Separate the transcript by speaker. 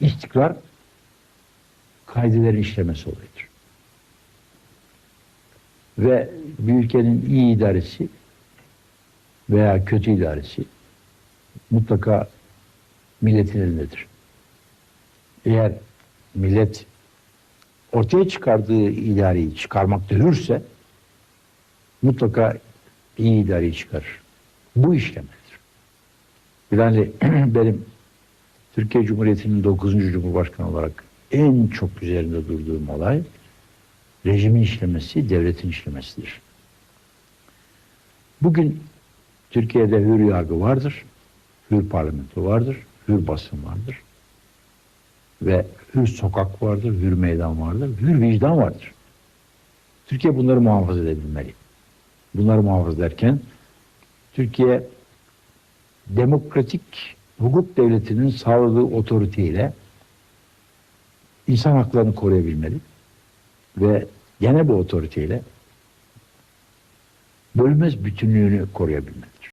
Speaker 1: istikrar kaidelerin işlemesi olayıdır. Ve bir ülkenin iyi idaresi veya kötü idaresi mutlaka milletin elindedir. Eğer millet ortaya çıkardığı idareyi çıkarmakta hürse mutlaka iyi idareyi çıkarır. Bu işlemedir. Yani benim Türkiye Cumhuriyeti'nin 9. Cumhurbaşkanı olarak en çok üzerinde durduğum olay rejimin işlemesi, devletin işlemesidir. Bugün Türkiye'de hür yargı vardır, hür parlamento vardır, hür basın vardır ve hür sokak vardır, hür meydan vardır, hür vicdan vardır. Türkiye bunları muhafaza edebilmeli. Bunları muhafaza ederken Türkiye demokratik hukuk devletinin sağladığı otoriteyle insan haklarını koruyabilmeli ve gene bu otoriteyle bölünmez bütünlüğünü koruyabilmelidir.